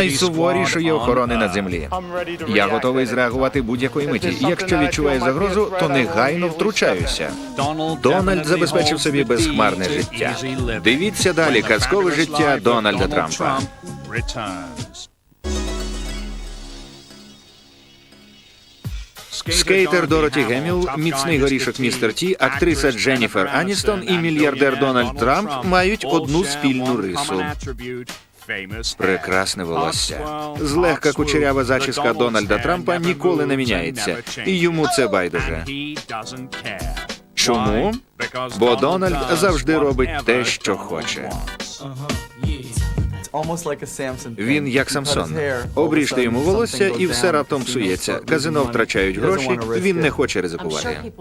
найсуворішої охорони на землі. Я готовий зреагувати будь-якої миті. Якщо відчуваю загрозу, то негайно втручаюся. Дональд забезпечив собі безхмарне життя. Дивіться далі казкове життя Дональда Трампа. Скейтер Дороті Геміл, міцний горішок містер Ті, актриса Дженніфер Аністон і мільярдер Дональд Трамп мають одну спільну рису. Прекрасне волосся. Злегка кучерява зачіска Дональда Трампа ніколи не міняється, і йому це байдуже. Чому? Бо Дональд завжди робить те, що хоче. Він як Самсон. Обріжте йому волосся, і все раптом псується. Казино втрачають гроші. Він не хоче ризикувати.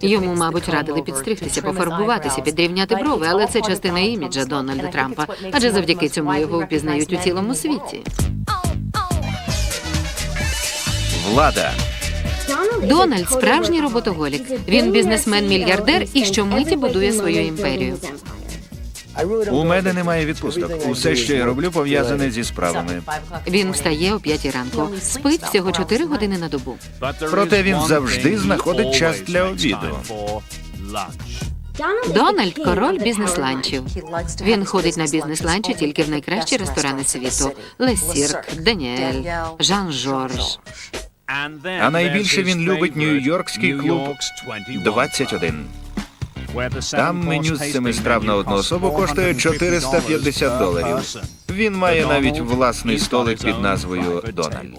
Йому, мабуть, радили підстригтися, пофарбуватися, підрівняти брови, але це частина іміджа Дональда Трампа. Адже завдяки цьому його впізнають у цілому світі. Влада. Дональд справжній роботоголік. Він бізнесмен-мільярдер і щомиті будує свою імперію. У мене немає відпусток. Усе, що я роблю, пов'язане зі справами. Він встає о п'ятій ранку, спить всього 4 години на добу. Проте він завжди знаходить час для обіду. Дональд король бізнес-ланчів. Він ходить на бізнес-ланчі тільки в найкращі ресторани світу: Лесірк, Даніель, Жан Жорж. А найбільше він любить нью-йоркський клуб 21. Там меню з семи страв на одну особу коштує 450 доларів. Він має навіть власний столик під назвою Дональд.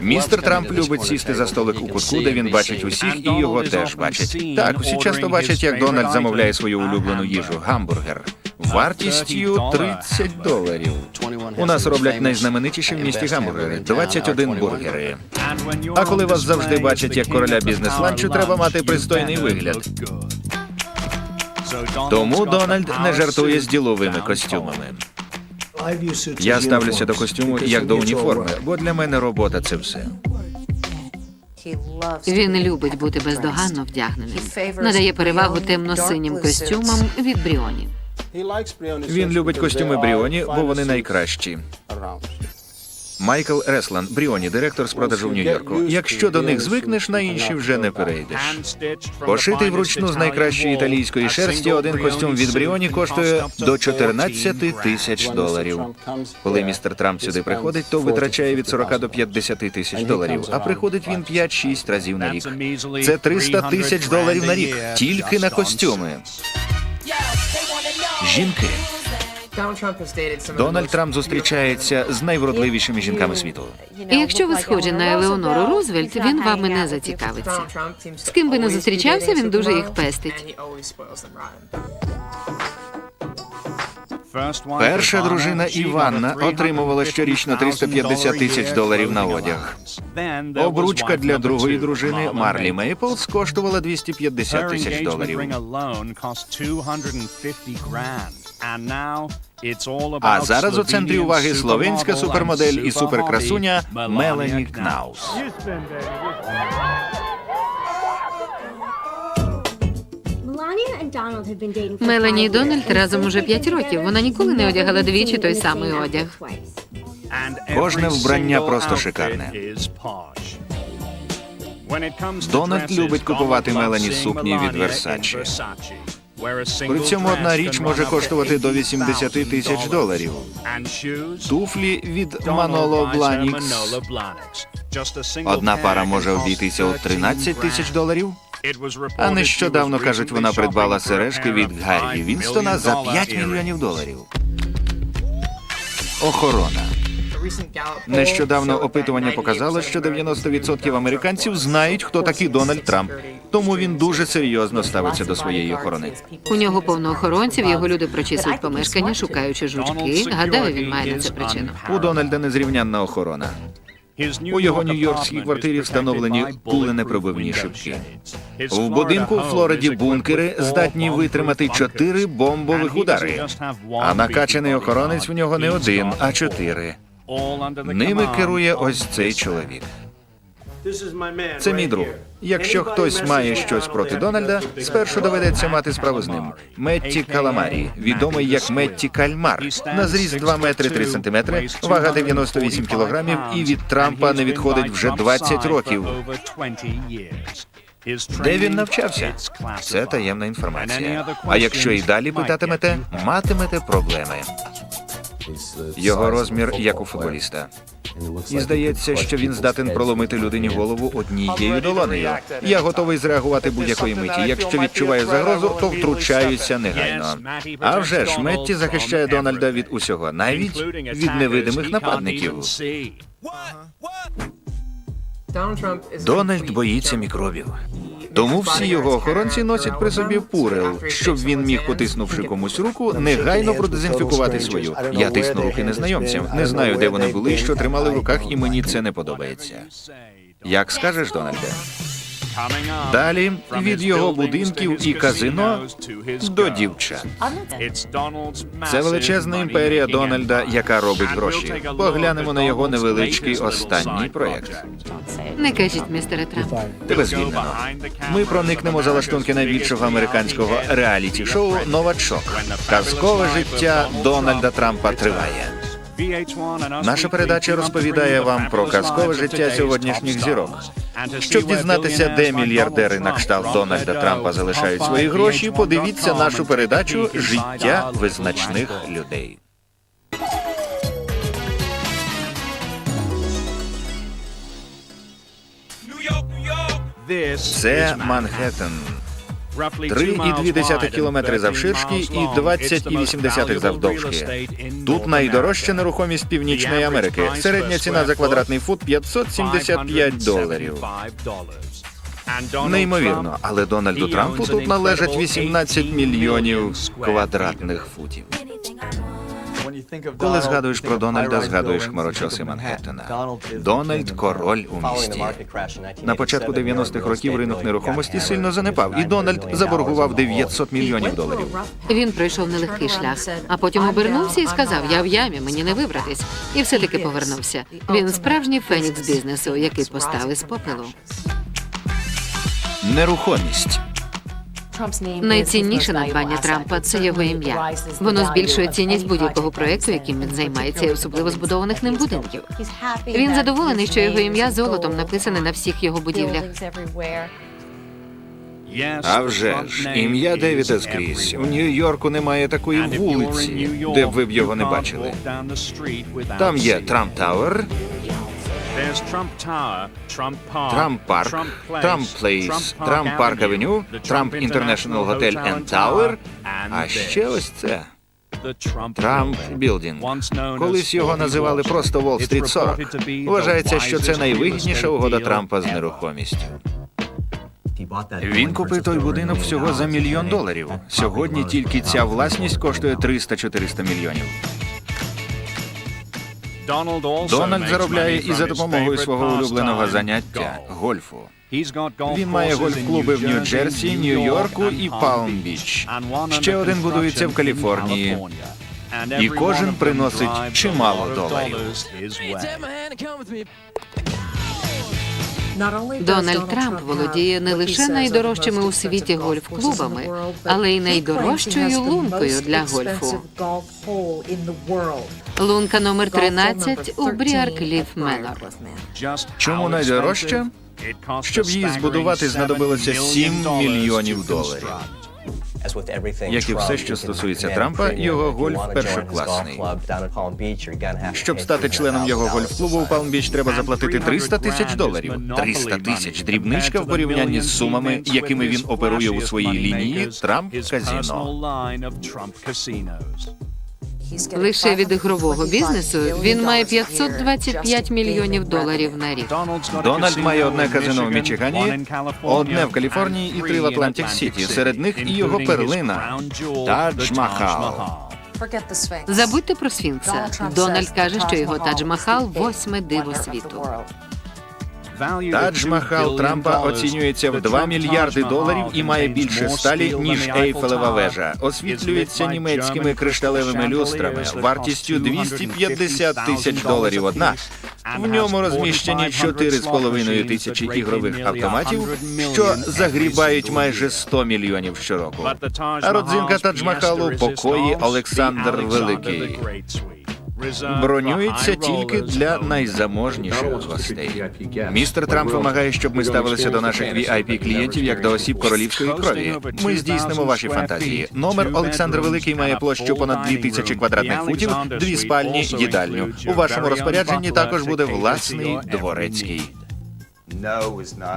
Містер Трамп любить сісти за столик у кутку, де він бачить усіх, і його теж бачать. Так, усі часто бачать, як Дональд замовляє свою улюблену їжу гамбургер. Вартістю 30 доларів. У нас роблять найзнаменитіші в місті гамбургери 21 бургери. А коли вас завжди бачать як короля бізнес-ланчу, треба мати пристойний вигляд. Тому Дональд не жартує з діловими костюмами. Я ставлюся до костюму як до уніформи, бо для мене робота це все. Він любить бути бездоганно вдягненим. Надає перевагу темно-синім костюмам від Бріоні. Він любить костюми Бріоні, бо вони найкращі. Майкл Реслан, Бріоні, директор з продажу в Нью-Йорку. Якщо до них звикнеш, на інші вже не перейдеш. Пошитий вручну з найкращої італійської шерсті, один костюм від Бріоні коштує до 14 тисяч доларів. Коли містер Трамп сюди приходить, то витрачає від 40 до 50 тисяч доларів, а приходить він 5-6 разів на рік. Це 300 тисяч доларів на рік тільки на костюми. Жінки. Дональд Трамп зустрічається з найвродливішими жінками світу. І якщо ви схожі на Елеонору Рузвельт, він вами не зацікавиться. З ким би не зустрічався, він дуже їх пестить. Перша дружина Іванна отримувала щорічно 350 тисяч доларів на одяг. Обручка для другої дружини Марлі Мейплс коштувала 250 тисяч доларів. А зараз у центрі уваги словенська супермодель і суперкрасуня Мелані Кнаус. Мелані і Дональд разом уже 5 років. Вона ніколи не одягала двічі той самий одяг. Кожне вбрання просто шикарне. Дональд любить купувати Мелані сукні від Versace. При цьому одна річ може коштувати до 80 тисяч доларів. Туфлі від Manolo Blahniks. Одна пара може обійтися у 13 тисяч доларів. А нещодавно кажуть, вона придбала сережки від Гаррі Вінстона за 5 мільйонів доларів. Охорона. Нещодавно опитування показало, що 90% американців знають, хто такий Дональд Трамп. Тому він дуже серйозно ставиться до своєї охорони. У нього повно охоронців, його люди прочісують помешкання, шукаючи жучки. Гадаю, він має на це причину. У Дональда незрівнянна охорона. У його нью-йоркській квартирі встановлені пуленепробивні шибки. В будинку у Флориді бункери здатні витримати чотири бомбових удари. А накачаний охоронець в нього не один, а чотири. Ними керує ось цей чоловік. Це мій друг. Якщо хтось має щось проти Дональда, спершу доведеться мати справу з ним. Метті Каламарі, відомий як Метті Кальмар, на зріст 2 метри 3 сантиметри, вага 98 кілограмів і від Трампа не відходить вже 20 років. Де він навчався? Це таємна інформація. А якщо і далі питатимете, матимете проблеми. Його розмір як у футболіста. І здається, що він здатен проломити людині голову однією долонею. Я готовий зреагувати будь-якої миті. Якщо відчуваю загрозу, то втручаюся негайно. А вже ж Метті захищає Дональда від усього, навіть від невидимих нападників. Дональд боїться мікробів. Тому всі його охоронці носять при собі пурел, щоб він міг, потиснувши комусь руку, негайно продезінфікувати свою. Я тисну руки незнайомцям. Не знаю, де вони були що тримали в руках, і мені це не подобається. Як скажеш, Дональде? Далі від його будинків і казино до дівчат. Це величезна імперія Дональда, яка робить гроші. Поглянемо на його невеличкий останній проєкт. Не кажіть, містере Трамп. Тебе звільнено. Ми проникнемо за лаштунки найбільшого американського реаліті-шоу Новачок. Казкове життя Дональда Трампа триває. Наша передача розповідає вам про казкове життя сьогоднішніх зірок. Щоб дізнатися, де мільярдери на кшталт Дональда Трампа залишають свої гроші, подивіться нашу передачу Життя визначних людей. Це Манхеттен. 3,2 кілометри завширшки і 20,8 завдовжки. Тут найдорожча нерухомість Північної Америки. Середня ціна за квадратний фут 575 доларів. Неймовірно, але Дональду Трампу тут належать 18 мільйонів квадратних футів. Коли згадуєш про Дональда, згадуєш хмарочоси Манхеттена. Дональд король у місті. На початку 90-х років ринок нерухомості сильно занепав, і Дональд заборгував 900 мільйонів доларів. Він пройшов нелегкий шлях, а потім обернувся і сказав: Я в ямі, мені не вибратись. І все-таки повернувся. Він справжній фенікс бізнесу, який поставив з попелу. Нерухомість. Найцінніше надбання Трампа це його ім'я. Воно збільшує цінність будь-якого проекту, яким він займається, і особливо збудованих ним будинків. Він задоволений, що його ім'я золотом написане на всіх його будівлях. А вже ж, ім'я Девіда скрізь. У Нью-Йорку немає такої вулиці, де б ви б його не бачили. Там є Трамп Тауер, Трамп Парк, Трамп Плейс, Трамп Парк Авеню, Трамп Інтернешнл Готель енд Тауер. А ще ось це Трамп Білдінг. Колись його називали просто Уолл-стріт 40. Вважається, що це найвигідніша угода Трампа з нерухомістю. Він купив той будинок всього за мільйон доларів. Сьогодні тільки ця власність коштує 300-400 мільйонів. Дональд заробляє і за допомогою свого улюбленого заняття гольфу. Він має гольф-клуби в Нью-Джерсі, Нью-Йорку і Палм-Біч. Ще один будується в Каліфорнії. І кожен приносить чимало доларів. Дональд Трамп володіє не лише найдорожчими у світі гольф-клубами, але й найдорожчою лункою для гольфу. Лунка номер 13 у Бріаркліф Менор. Чому найдорожча? Щоб її збудувати, знадобилося 7 мільйонів доларів. Як і все, що стосується Трампа, його гольф першокласний. Щоб стати членом його гольф-клубу у Палм-Біч, треба заплатити 300 тисяч доларів. 300 тисяч дрібничка в порівнянні з сумами, якими він оперує у своїй лінії Трамп Казіно. Лише від ігрового бізнесу він має 525 мілйонів доларів на рік. Дональд має одне казино в Мічигані, одне в Каліфорнії і три в Атлантик Сіті. Серед них і його перлина Тадж Махал. Забудьте про Сфінкса. Дональд каже, що його Тадж-Махал – восьме диво світу. Тадж Махал Трампа оцінюється в 2 мільярди доларів і має більше сталі, ніж Ейфелева вежа. Освітлюється німецькими кришталевими люстрами вартістю 250 тисяч доларів одна. В ньому розміщені 4,5 тисячі ігрових автоматів, що загрібають майже 100 мільйонів щороку. А родзинка Тадж-Махалу покої Олександр Великий. Бронюється тільки для найзаможніших гостей. Містер Трамп вимагає, щоб ми ставилися до наших vip клієнтів як до осіб королівської крові. Ми здійснимо ваші фантазії. Номер Олександр Великий має площу понад 2 тисячі квадратних футів, дві спальні, їдальню. У вашому розпорядженні також буде власний дворецький.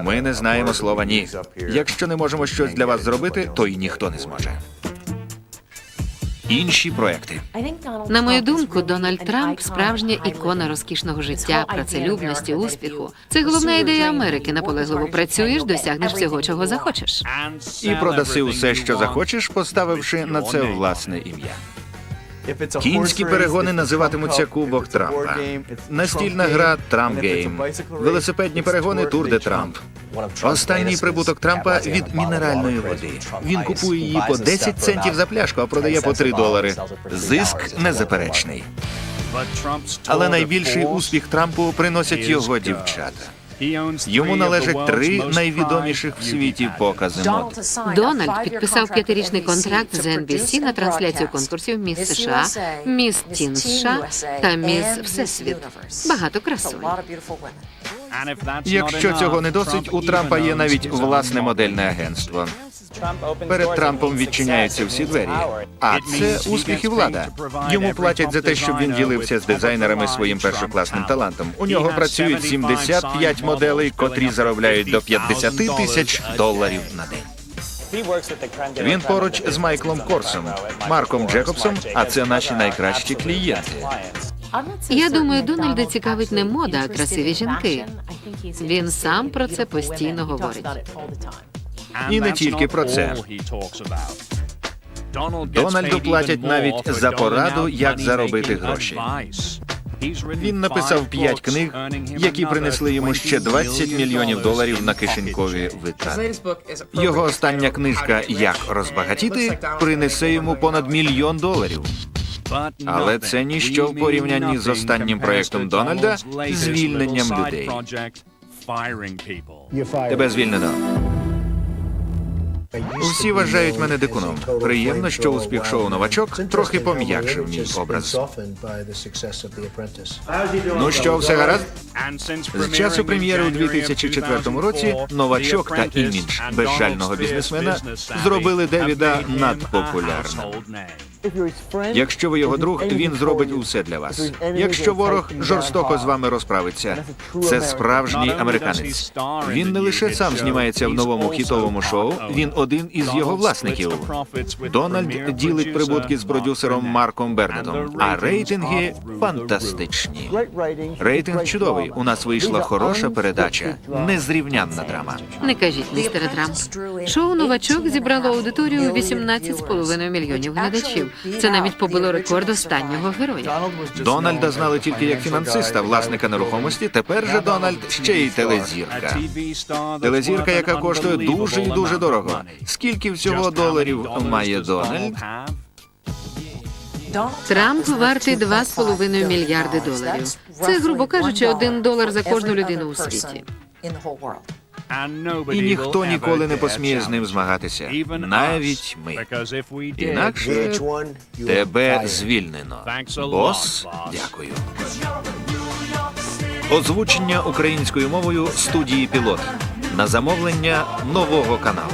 Ми не знаємо слова ні. Якщо не можемо щось для вас зробити, то й ніхто не зможе. Інші проекти. На мою думку, Дональд Трамп справжня ікона розкішного життя, працелюбності, успіху. Це головна ідея Америки. Наполегливо працюєш, досягнеш всього, чого захочеш. І продаси усе, що захочеш, поставивши на це власне ім'я. Кінські перегони називатимуться Кубок Трампа. Настільна гра Трамп Гейм. Велосипедні перегони Тур де Трамп. Останній прибуток Трампа від мінеральної води. Він купує її по 10 центів за пляшку, а продає по 3 долари. Зиск незаперечний. Але найбільший успіх Трампу приносять його дівчата. Йому належать три найвідоміших в світі покази мод. Дональд підписав п'ятирічний контракт з NBC на трансляцію конкурсів Міс США, Міс Тін США та Міс Всесвіт. Багато красунь. Якщо цього не досить, у Трампа є навіть власне модельне агентство. Перед Трампом відчиняються всі двері. А це успіх і влада. Йому платять за те, щоб він ділився з дизайнерами своїм першокласним талантом. У нього працюють 75 моделей, котрі заробляють до 50 тисяч доларів на день. Він поруч з Майклом Корсом, Марком Джекобсом, а це наші найкращі клієнти. Я думаю, Дональда цікавить не мода, а красиві жінки. Він сам про це постійно говорить. І не тільки про це. Дональду платять навіть за пораду, як заробити гроші. Він написав п'ять книг, які принесли йому ще 20 мільйонів доларів на кишенькові витрати. Його остання книжка Як розбагатіти принесе йому понад мільйон доларів. Але це ніщо в порівнянні з останнім проєктом Дональда звільненням людей. Тебе звільнено. Всі вважають мене дикуном. Приємно, що успіх шоу новачок трохи пом'якшив мій образ. Ну що, все гаразд? З часу прем'єри у 2004 році новачок та імідж безжального бізнесмена зробили Девіда надпопулярним. Якщо ви його друг, він зробить усе для вас. Якщо ворог жорстоко з вами розправиться, це справжній американець. Він не лише сам знімається в новому хітовому шоу, він один із його власників. Дональд ділить прибутки з продюсером Марком Бернетом, а рейтинги фантастичні. Рейтинг чудовий. У нас вийшла хороша передача, незрівнянна драма. Не кажіть, містере Трамп. Шоу новачок зібрало аудиторію у 18,5 мільйонів глядачів. Це навіть побило рекорд останнього героя. Дональда знали тільки як фінансиста, власника нерухомості. Тепер же Дональд ще й телезірка. Телезірка, яка коштує дуже і дуже дорого. Скільки всього доларів має Дональд? Трамп вартий 2,5 мільярди доларів. Це, грубо кажучи, один долар за кожну людину у світі. І ніхто ніколи не посміє з ним змагатися, навіть ми. Інакше тебе звільнено. Бос, дякую. Озвучення українською мовою студії Пілот на замовлення нового каналу.